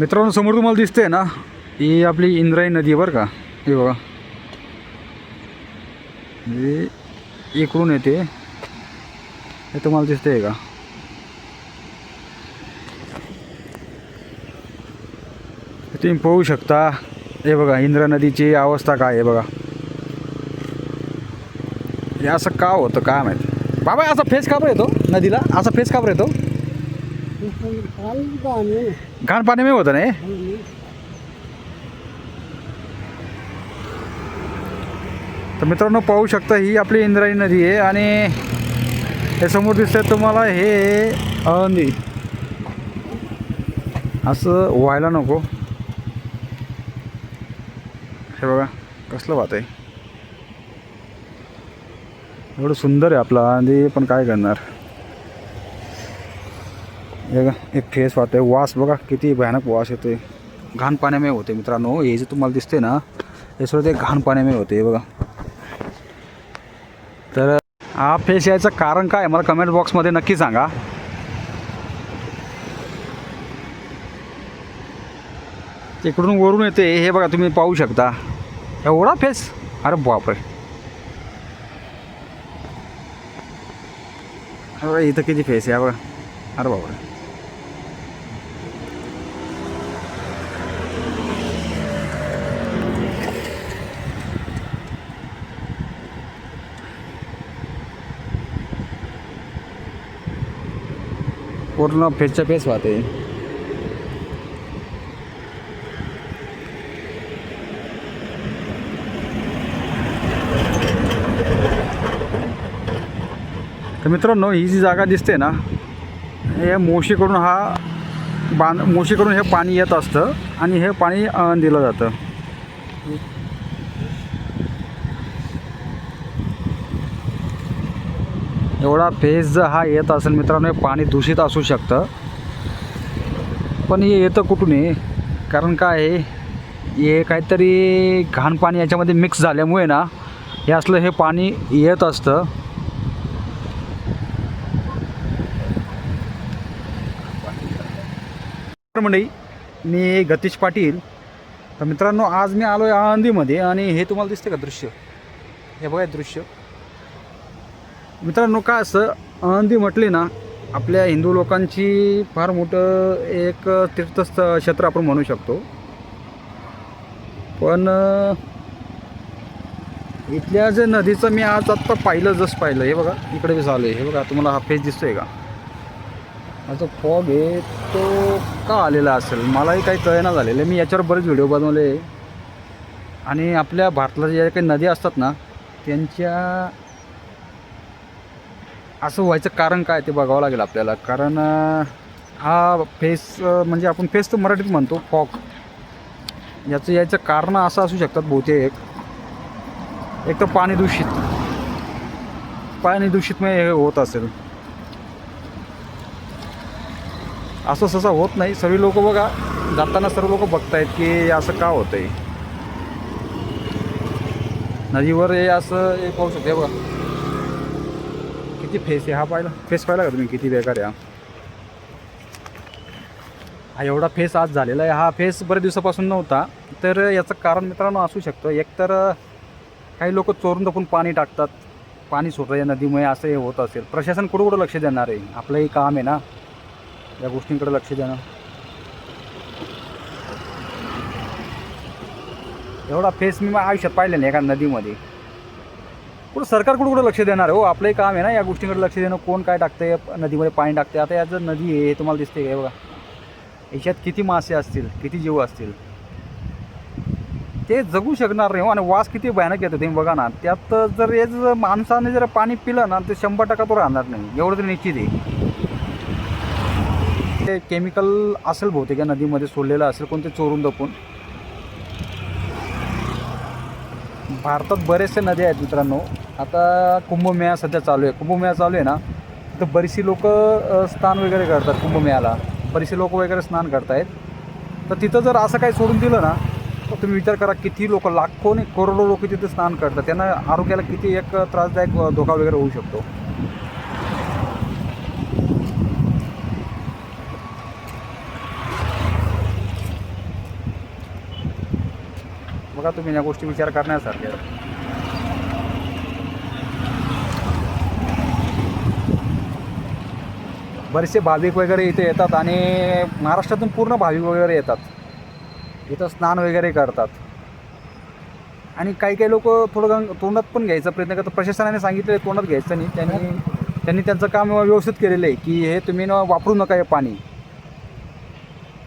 मित्रांनो समोर तुम्हाला दिसते ना ही आपली इंद्रायणी नदी आहे बरं का? हे बघा. म्हणजे इकडून येते. हे तुम्हाला दिसते का? तुम्ही पाहू शकता हे बघा इंद्रा नदीची अवस्था काय आहे बघा. हे असं का होतं काय माहिती? बाबा असा फेस काबर येतो नदीला? असा फेस काबर येतो? घाण पाणी मी होतं ना हे? तर मित्रांनो पाहू शकता ही आपली इंद्रायणी नदी आहे आणि हे समोर दिसतंय तुम्हाला हे आळंदी असं व्हायला नको. हे बघा कसलं वात आहे. एवढं सुंदर आहे आपला आळंदी पण काय करणार? हे बघा एक फेस वाहत वास बघा किती भयानक वास येतोय. घाण पाण्यामुळे होते मित्रांनो. हे जे तुम्हाला दिसते ना हे सगळं ते घाण पाण्यामुळे होते बघा. तर हा फेस यायचं कारण काय? मला कमेंट बॉक्समध्ये नक्की सांगा. इकडून वरून येते हे बघा तुम्ही पाहू शकता. एवढा फेस? अरे बापरे. अरे इथं किती फेस आहे बघा. अरे बापरे. पूर्ण फेसच्या फेस वाहते. तर मित्रांनो ही जी जागा दिसते ना हे मोशीकडून हा बांध मोशीकडून हे पाणी येत असतं आणि हे पाणी दिलं जातं. एवढा फेस जर हा येत असेल मित्रांनो हे पाणी दूषित असू शकतं. पण हे येतं कुठून आहे कारण काय आहे हे काहीतरी घाण पाणी याच्यामध्ये मिक्स झाल्यामुळे ना हे असलं हे पाणी येत असतं. मंडळी मी गतीश पाटील. तर मित्रांनो आज मी आलो आहे आळंदीमध्ये आणि हे तुम्हाला दिसते का दृश्य? हे बघा दृश्य. मित्रांनो काय असं आनंदी म्हटली ना आपल्या हिंदू लोकांची फार मोठं एक तीर्थस्थ क्षेत्र आपण म्हणू शकतो. पण इथल्या जे नदीचं मी आज आत्ता पाहिलं जस्ट पाहिलं हे बघा इकडे बी झालं आहे हे बघा तुम्हाला हा फेस दिसतोय का? माझा फॉग आहे तो का आलेला असेल? मलाही काही कळेना झालेलं मी याच्यावर बरेच व्हिडिओ बनवले आणि आपल्या भारताला ज्या काही नदी असतात ना त्यांच्या असं व्हायचं कारण काय ते बघावं लागेल आपल्याला. कारण हा फेस म्हणजे आपण फेस तर मराठीत म्हणतो फॉक याचं याचं कारण असं असू शकतात बहुतेक. एक तर पाणी दूषित. पाणी दूषितमुळे हे होत असेल. असं सहसा होत नाही. सर्व लोक बघा जाताना सर्व लोक बघतायत की असं का होतं आहे नदीवर हे असं हे पाहू शकते बघा. किती फेस आहे हा पाहिला? फेस पाहिला का तुम्ही? किती बेकार आहे हा? हा एवढा फेस आज झालेला आहे. हा फेस बऱ्याच दिवसापासून नव्हता. तर याचं कारण मित्रांनो असू शकतं. एकतर काही लोक चोरून दपून पाणी टाकतात. पाणी सोडतं या नदीमुळे असं हे होत असेल. प्रशासन कुठं कुठं लक्ष देणार आहे? आपलंही काम आहे ना? या गोष्टींकडे लक्ष देणं. एवढा फेस मी आयुष्यात पाहिलं नाही एका नदीमध्ये. कुठं सरकार कुठं कुठं लक्ष देणार आहे? हो आपलंही काम आहे ना या गोष्टींकडे लक्ष देणं. कोण काय टाकतंय? नदीमध्ये पाणी टाकते आता याचं नदी आहे हे तुम्हाला दिसते हे बघा. याच्यात किती मासे असतील? किती जीव असतील? ते जगू शकणार नाही हो. आणि वास किती भयानक येतो तुम्ही बघा ना. त्यात जर हे जर माणसाने जर पाणी पिलं ना ते शंभर टक्का तो राहणार नाही. एवढं तर निश्चित आहे. ते केमिकल असेल बहुतेक या नदीमध्ये सोडलेलं असेल कोणते चोरून दपून. भारतात बरेचसे नद्या आहेत मित्रांनो. आता कुंभमेळा सध्या चालू आहे. कुंभमेळा चालू आहे ना तर बरीचशी लोक स्नान वगैरे करतात कुंभमेळ्याला. बरीचशी लोक वगैरे स्नान करतायत. तर तिथं जर असं काही सोडून दिलं ना तर तुम्ही विचार करा किती लोक लाखो आणि करोडो लोक तिथे स्नान करतात. त्यांना आरोग्याला किती एक त्रासदायक धोका वगैरे होऊ शकतो. बघा तुम्ही या गोष्टी विचार करण्यासारख्या बरेचसे भाविक वगैरे इथे येतात आणि महाराष्ट्रातून पूर्ण भाविक वगैरे येतात. इथं स्नान वगैरे करतात. आणि काही काही लोक थोडं गंग तोंडात पण घ्यायचा प्रयत्न करतात. प्रशासनाने सांगितलं तोंडात घ्यायचं नाही. त्यांनी त्यांनी त्यांचं काम व्यवस्थित केलेलं आहे की हे तुम्ही न वापरू नका हे पाणी.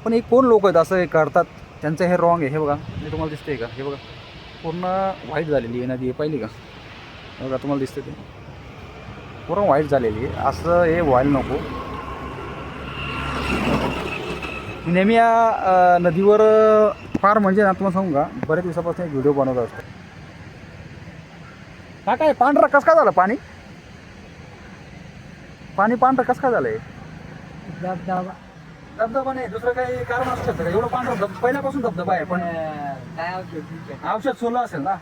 पण हे कोण लोक आहेत? असं हे करतात. त्यांचं हे रॉंग आहे. हे बघा हे तुम्हाला दिसते का? हे बघा पूर्ण व्हाईट झालेली आहे नदी. हे पाहिली का? बघा तुम्हाला दिसतं ते. पूर्ण व्हाईट झालेली आहे. असं हे व्हायला नको. नेहमी या नदीवर फार म्हणजे ना तुम्हाला सांगू का बऱ्याच दिवसापासून एक व्हिडिओ बनवत असतो. हा काय पांढरा कसं काय झालं? पाणी? पाणी पांढरं कसं काय झालं आहे धबधबा नाही दुसरं काही कारण असू शकतं का? एवढं पांढरं धब पहिल्यापासून धबधबा आहे पण काय औषध? औषध सोडलं असेल ना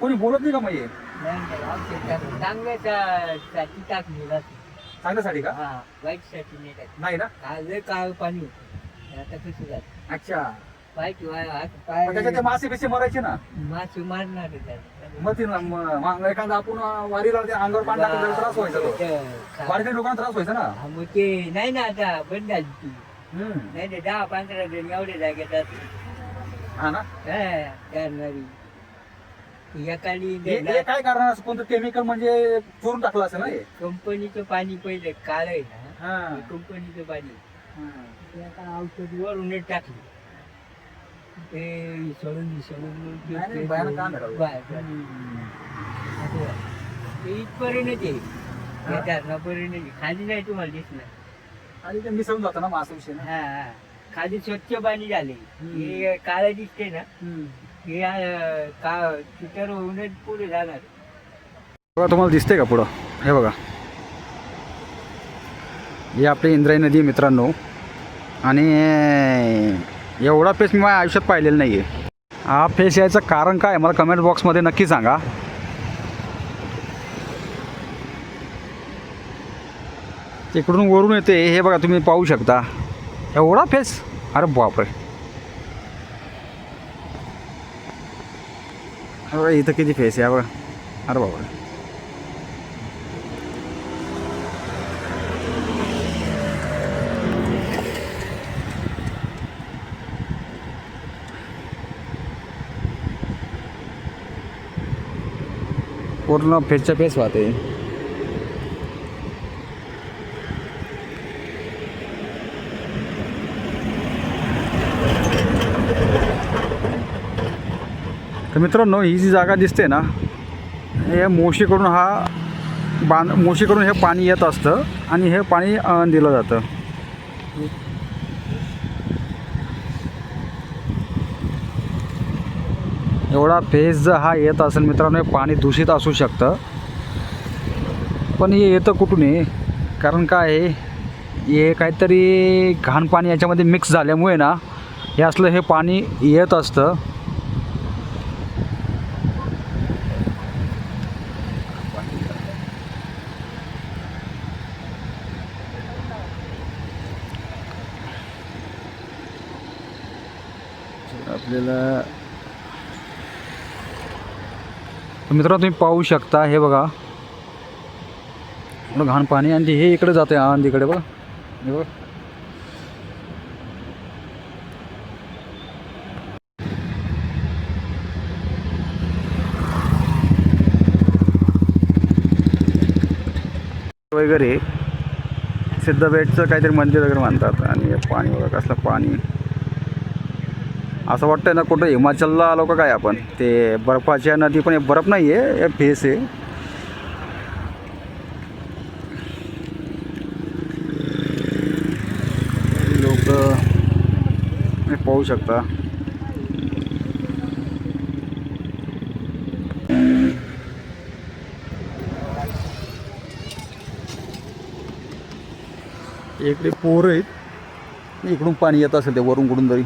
कोणी बोलत नाही का मग हे नाही, टाकलं. चांगल्याच्या साठी टाकली जाते. चांगल्यासाठी का हा वाईटसाठी नाही टाकली. नाही ना काल लय काळ पाणी होतं आता कसं झालं अच्छा हात त्याच्यात ते मासे बिसे मरायचे ना मासे मारणार आहे त्याला. मग ते ना, म- मग एखादा आपण वारीला ते अंगावर पाणी टाकलं तर त्रास व्हायचा तो वारीच्या लोकांना त्रास व्हायचा ना हा, मग ते नाही ना आता बंद झाली ती. नाही ते दहा पंधरा जण एवढे जागेत हा ना करणारी एकाली हे हे काय कारण असं कोणतं केमिकल म्हणजे चोरून टाकलं ना हे कंपनीचं पाणी पहिले काळ आहे ना हा. ते कंपनीचं पाणी हा. ते आता औषध वरूनच टाकले ते सोडून सोडून ते- नाही, नाही, ते- भयानक काम आहे राव. असं. ते इथपर्यंत आहे? या धरणापर्यंत आहे. खाली नाही तुम्हाला दिसणार आणि ते मिसळून जातं ना मासा विषय ना? हा हा. खाली स्वच्छ पाणी झाले. हम्म. हे काळं दिसते ना? हे अं, का चितर होऊनच पुढे जाणार. बघा तुम्हाला दिसते का पुढं? हे बघा. ही आपली इंद्रायणी नदी आहे मित्रांनो. आणि एवढा फेस मी माझ्या आयुष्यात पाहिलेला नाही आहे हा फेस यायचं कारण काय? मला कमेंट बॉक्समध्ये नक्की सांगा. इकडून वरून येते हे बघा तुम्ही पाहू शकता. एवढा फेस? अरे बापरे. अरे इथं किती फेस आहे बघा. अरे बापरे. पूर्ण फेसच्या फेस वाहते. तर मित्रांनो ही जी जागा दिसते ना हे मोशीकडून हा बांध मोशीकडून हे पाणी येत असतं आणि हे पाणी दिलं जातं. एवढा फेस जर हा येत असेल मित्रांनो हे पाणी दूषित असू शकतं. पण हे येतं कुठून आहे कारण काय आहे हे काहीतरी घाण पाणी याच्यामध्ये मिक्स झाल्यामुळे ना हे असलं हे पाणी येत असतं. आपल्याला मित्रांनो तुम्ही पाहू शकता हे बघा. एवढं घाण पाणी आणि हे इकडे जाते आंदीकडे बघा. हे बघा. वगैरे सिद्धबेटचं काहीतरी मंदिर वगैरे मानतात आणि पाणी बघा कसलं पाणी. असं वाटतंय ना कुठं हिमाचलला आलो का काय आपण? ते बर्फाच्या नदी पण बर्फ नाही आहे हे फेस आहे. लोक पाहू शकता. इकडे पोरं आहेत. इकडून पाणी येत असेल ते वरून कुठून तरी.